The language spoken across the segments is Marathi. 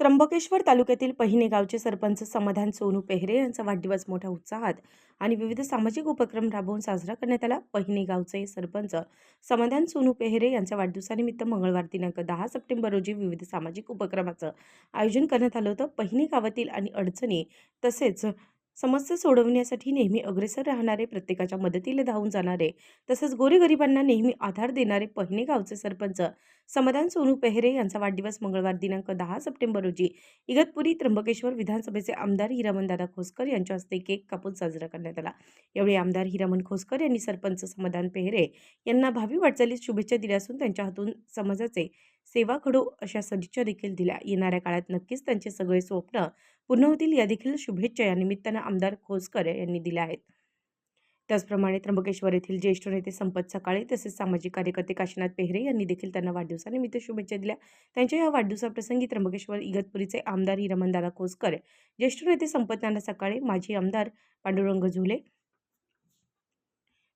त्र्यंबकेश्वर तालुक्यातील पहिने गावचे सरपंच समाधान सोनू पेहरे यांचा वाढदिवस मोठ्या उत्साहात आणि विविध सामाजिक उपक्रम राबवून साजरा करण्यात आला. पहिने गावचे सरपंच समाधान सोनू पेहरे यांच्या वाढदिवसानिमित्त मंगळवार दिनांक दहा सप्टेंबर रोजी विविध सामाजिक उपक्रमाचं आयोजन करण्यात आलं होतं. पहिने गावातील आणि अडचणी तसेच समस्या सोडवण्यासाठी नेहमी अग्रेसर राहणारे प्रत्येकाच्या मदतीला धावून जाणारे तसंच गोरेगरिबांना नेहमी आधार देणारे पहिने गावचे सरपंच समाधान सोनू पेहरे यांचा वाढदिवस मंगळवार दिनांक दहा सप्टेंबर रोजी इगतपुरी त्र्यंबकेश्वर विधानसभेचे आमदार हिरामनदादा खोसकर यांच्या हस्ते केक कापून साजरा करण्यात आला. यावेळी आमदार हिरामन खोसकर यांनी सरपंच समाधान पेहरे यांना भावी वाटचालीत शुभेच्छा दिल्या असून त्यांच्या हातून समाजाचे सेवा घडो अशा सदिच्छा देखील दिल्या. येणाऱ्या काळात नक्कीच त्यांचे सगळे स्वप्न पूर्ण होतील या देखील शुभेच्छा या निमित्तानं आमदार खोसकर यांनी दिल्या आहेत. त्याचप्रमाणे त्र्यंबकेश्वर येथील ज्येष्ठ नेते संपत सकाळे तसेच सामाजिक कार्यकर्ते काशीनाथ पेहरे यांनी देखील त्यांना वाढदिवसानिमित्त शुभेच्छा दिल्या. त्यांच्या या वाढदिवसाप्रसंगी त्र्यंबकेश्वर इगतपुरीचे आमदार हिरमनदादा कोसकर ज्येष्ठ नेते संपत नाना सकाळे माजी आमदार पांडुरंग झुले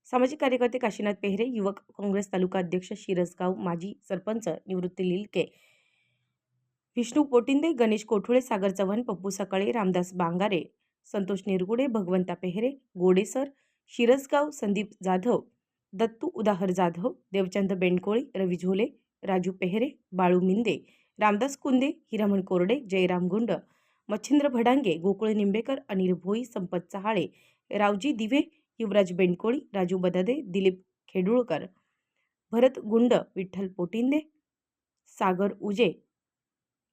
सामाजिक कार्यकर्ते काशीनाथ पेहरे युवक काँग्रेस तालुका अध्यक्ष शिरसगाव माजी सरपंच निवृत्ती लिलके. विष्णू पोटिंदे गणेश कोठुळे सागर चव्हाण पप्पू सकाळे रामदास बांगारे संतोष निरगुडे भगवंता पेहरे गोडेसर शिरसगाव संदीप जाधव दत्तू उदाहर जाधव देवचंद बेंडकोळी रवी झोले राजू पेहरे बाळू मिंदे रामदास कुंदे हिरामण कोरडे जयराम गुंड मच्छिंद्र भडांगे गोकुळ निंबेकर अनिल भोई संपत चहाळे रावजी दिवे युवराज बेंडकोळी राजू बदादे दिलीप खेडुळकर भरत गुंड विठ्ठल पोटिंदे सागर उजे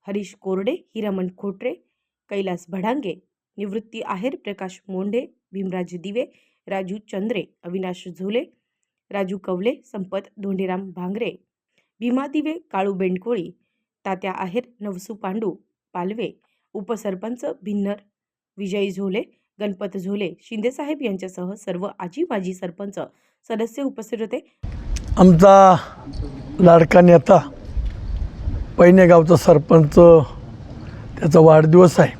हरीश कोरडे हिरमण खोटरे कैलास भडांगे निवृत्ती आहेर प्रकाश मोंढे भीमराज दिवे राजू चंद्रे अविनाश झोले राजू कवले संपत धोंडीराम भांगरे भीमा दिवे काळू बेंडकोळी तात्या आहेर नवसू पांडू पालवे उपसरपंच भिन्नर विजय झोले गणपत झोले शिंदेसाहेब यांच्यासह सर्व आजी माजी सरपंच सदस्य उपस्थित होते. आमचा लाडका नेता पैने गावचा सरपंच त्याचा वाढदिवस आहे.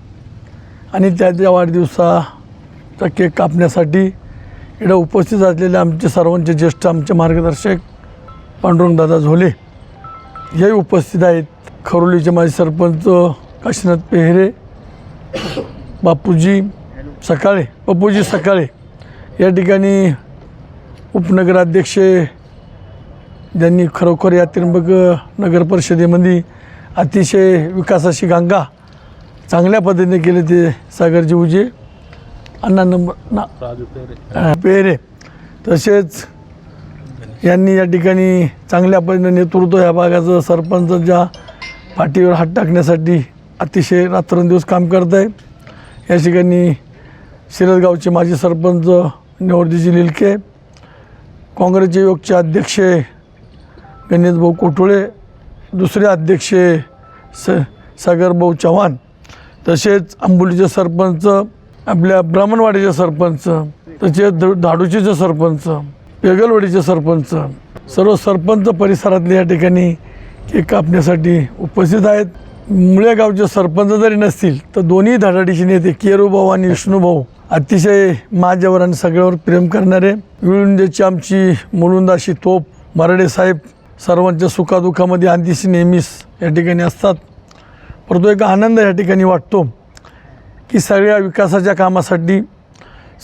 आणि त्याच्या वाढदिवसाचा केक कापण्यासाठी इकडं उपस्थित असलेले आमचे सर्वांचे ज्येष्ठ आमचे मार्गदर्शक पांडुरंगदादा झोले हे उपस्थित आहेत. खरोलीचे माजी सरपंच काशीनाथ पेहरे बापूजी सकाळे पप्पूजी सकाळे. या ठिकाणी उपनगराध्यक्ष ज्यांनी खरोखर या त्र्यंबक नगर परिषदेमध्ये अतिशय विकासाची गंगा चांगल्या पद्धतीने केले ते सागरजी उजे अण्णा नंबर ना पेरे तसेच यांनी या ठिकाणी चांगल्या पद्धतीने नेतृत्व या भागाचं सरपंचाच्या पाठीवर हात टाकण्यासाठी अतिशय रात्रंदिवस काम करत आहे या ठिकाणी सिरदगावचे माजी सरपंच निवडजीजी लिलके काँग्रेसचे योगचे अध्यक्ष गणेशभाऊ कोठुळे दुसरे अध्यक्ष स सागरभाऊ चव्हाण तसेच आंबोलीचे सरपंच आपल्या ब्राह्मणवाडीचे सरपंच तसेच ध धाडूचीचे सरपंच पेगलवाडीचे सरपंच सर्व सरपंच परिसरातले या ठिकाणी केक कापण्यासाठी उपस्थित आहेत. मुळे गावचे सरपंच जरी नसतील तर दोन्ही धडाडीचे नेते केरूभाऊ आणि विष्णूभाऊ अतिशय माझ्यावर आणि सगळ्यावर प्रेम करणारे विळुंदेची आमची मुलुंदाशी तोप मराडे साहेब सर्वांच्या सुखादुखामध्ये अंतिशी नेहमीच या ठिकाणी असतात. परंतु एक आनंद या ठिकाणी वाटतो की सगळ्या विकासाच्या कामासाठी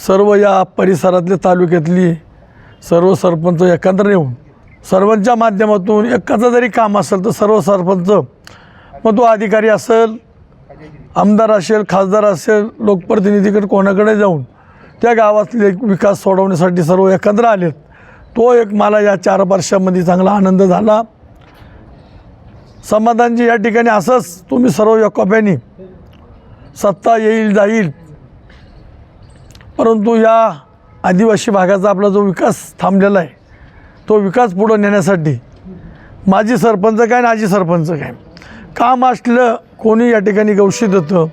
सर्व या परिसरातल्या तालुक्यातली सर्व सरपंच एकत्र येऊन सर्वांच्या माध्यमातून एकाचं जरी काम असेल तर सर्व सरपंच मग तो अधिकारी असेल आमदार असेल खासदार असेल लोकप्रतिनिधीकडे कोणाकडे जाऊन त्या गावातले विकास सोडवण्यासाठी सर्व एकत्र आलेत. तो एक मला या चार वर्षामध्ये चांगला आनंद झाला. समाधानजी या ठिकाणी असंच तुम्ही सर्व एकोप्याने सत्ता येईल जाईल. परंतु या आदिवासी भागाचा आपला जो विकास थांबलेला आहे तो विकास पुढं नेण्यासाठी माजी सरपंच काय आणि आजी सरपंच काय? काम असलं कोणी या ठिकाणी गवशी देतं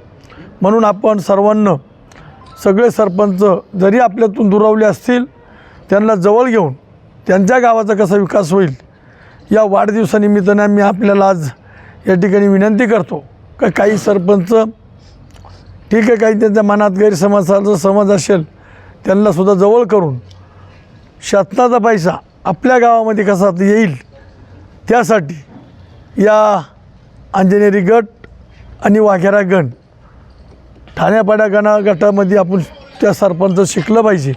म्हणून आपण सर्वांना सगळे सरपंच जरी आपल्यातून दुरावले असतील त्यांना जवळ घेऊन त्यांच्या गावाचा कसा विकास होईल या वाढदिवसानिमित्ताने मी आपल्याला आज या ठिकाणी विनंती करतो. का काही सरपंच ठीक आहे काही त्यांच्या मनात गैरसमजाचा समज असेल त्यांनासुद्धा जवळ करून शासनाचा पैसा आपल्या गावामध्ये कसा येईल त्यासाठी या अंजनेरी गट आणि वाघेरा गण. ठाण्यापाड्या गणा गटामध्ये आपण त्या सरपंच शिकलं पाहिजे.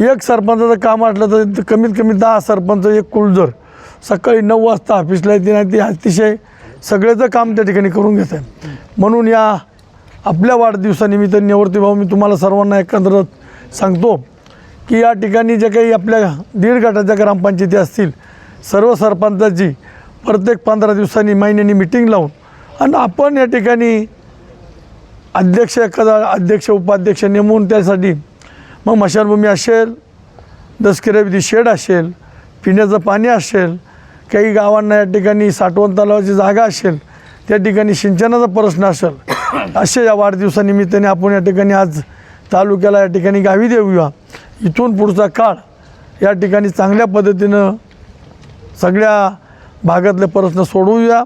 एक सरपंचाचं काम वाटलं तर कमीत कमी दहा सरपंच एक कुलजर सकाळी नऊ वाजता ऑफिसला येते नाही ते अतिशय सगळ्याचं काम त्या ठिकाणी करून घेत आहे म्हणून या आपल्या वाढदिवसानिमित्त निवृत्ती भाऊ मी तुम्हाला सर्वांना एकंदरच सांगतो की या ठिकाणी जे काही आपल्या दीड गटाच्या ग्रामपंचायती असतील सर्व सरपंचाची प्रत्येक पंधरा दिवसांनी महिन्यानी मिटिंग लावून. आणि आपण या ठिकाणी अध्यक्ष एखादा अध्यक्ष उपाध्यक्ष नेमून त्यासाठी मग मशानभूमी असेल दसकिराविधी शेड असेल पिण्याचं पाणी असेल काही गावांना या ठिकाणी साठवण तलावाची जागा असेल त्या ठिकाणी सिंचनाचा प्रश्न असेल असे या वाढदिवसानिमित्ताने आपण या ठिकाणी आज तालुक्याला या ठिकाणी गावी देऊया. इथून पुढचा काळ या ठिकाणी चांगल्या पद्धतीनं सगळ्या भागातले प्रश्न सोडवूया.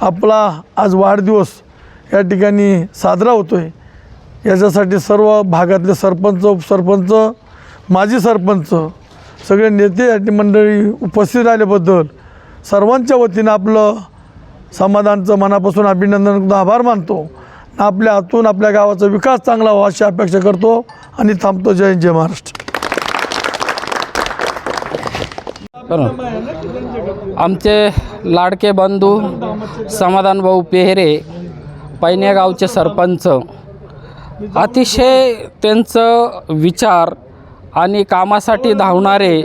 आपला आज वाढदिवस या ठिकाणी साजरा होतो आहे याच्यासाठी सर्व भागातले सरपंच उपसरपंच माजी सरपंच सगळे नेते या मंडळी उपस्थित राहिल्याबद्दल सर्वांच्या वतीनं आपलं समाधानचं मनापासून अभिनंदन आभार मानतो. आपल्या हातून आपल्या गावाचा विकास चांगला व्हावा अशी अपेक्षा करतो आणि थांबतो. जय जय महाराष्ट्र. आमचे लाडके बंधू समाधानभाऊ पेहरे पैन्यागावचे सरपंच अतिशय त्यांचं विचार आणि कामासाठी धावणारे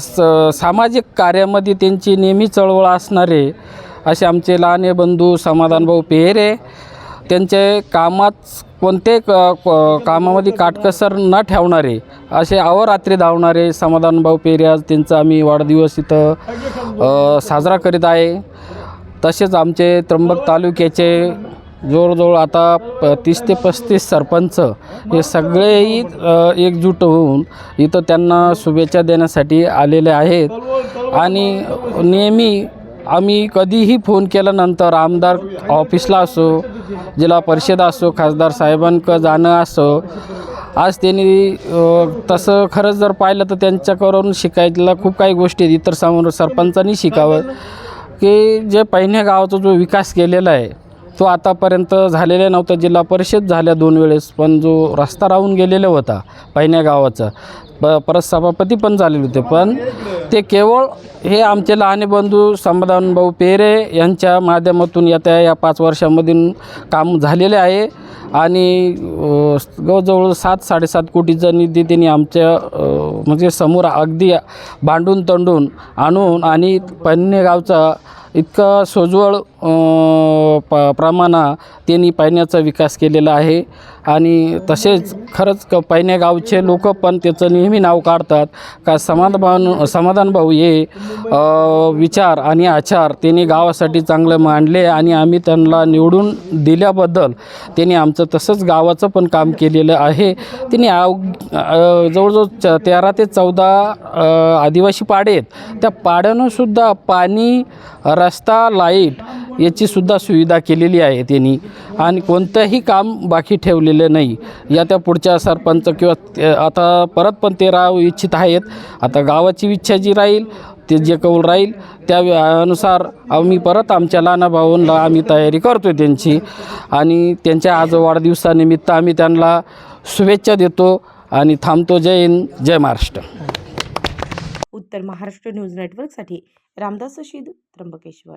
स सामाजिक कार्यामध्ये त्यांची नेहमी चळवळ असणारे असे आमचे लहाने बंधू समाधानभाऊ पेहरे त्यांचे कामात कोणते क कामामध्ये काटकसर न ठेवणारे असे अहोरात्री धावणारे समाधानभाऊ पेरियाज त्यांचा आम्ही वाढदिवस इथं साजरा करीत आहे. तसेच आमचे त्र्यंबक तालुक्याचे जवळजवळ आता प तीस ते पस्तीस सरपंच हे सगळेही एकजूट होऊन इथं त्यांना शुभेच्छा देण्यासाठी आलेले आहेत. आणि नेहमी आम्ही कधीही फोन केल्यानंतर आमदार ऑफिसला असो जिल्हा परिषद असो खासदार साहेबांकडं जाणं असो आज त्यांनी तसं खरंच जर पाहिलं तर त्यांच्याकडून शिकायला खूप काही गोष्टी आहेत. इतर समोर सरपंचांनी शिकावं. की जे पहिल्या गावाचा जो विकास केलेला आहे तो आतापर्यंत झालेला नव्हता. जिल्हा परिषद झाल्या दोन वेळेस पण जो रस्ता राहून गेलेला होता पहिल्या गावाचा. प परत सभापती पण झालेले होते. पण ते केवळ हे आमचे लहाने बंधू समाधानभाऊ पेरे यांच्या माध्यमातून येत्या या पाच वर्षामधून काम झालेले आहे. आणि जवळजवळ सात साडेसात कोटीचा निधी त्यांनी आमच्या म्हणजे समोर अगदी भांडून तंडून आणून आणि पन्ने गावचा इतका सोज्वळ प प्रमाणा त्यांनी पाण्याचा विकास केलेला आहे. आणि तसेच खरंच क पैन्या गावचे लोक पण त्याचं नेहमी नाव काढतात. का समाधान समाधान भाऊ हे विचार आणि आचार त्यांनी गावासाठी चांगलं मांडले आणि आम्ही त्यांना निवडून दिल्याबद्दल त्यांनी आमचं तसंच गावाचं पण काम केलेलं आहे. त्यांनी आव जवळजवळ च तेरा ते चौदा आदिवासी पाडे आहेत. त्या पाड्यानंसुद्धा पाणी रस्ता लाइट याची सुद्धा सुविधा केलेली आहे त्यांनी आणि कोणतंही काम बाकी ठेवलेलं नाही. या त्या पुढच्या सरपंच किंवा ते- आता परत पण ते राहू इच्छित आहेत. आता गावाची इच्छा जी राहील ते जे कौल राहील त्या अनुसार आम्ही परत आमच्या लहाना भाऊंना आम्ही तयारी करतो आहे त्यांची. आणि त्यांच्या आज वाढदिवसानिमित्त आम्ही त्यांना शुभेच्छा देतो आणि थांबतो. जय हिंद जय महाराष्ट्र. उत्तर महाराष्ट्र न्यूज नेटवर्कसाठी रामदास शीद त्र्यंबकेश्वर.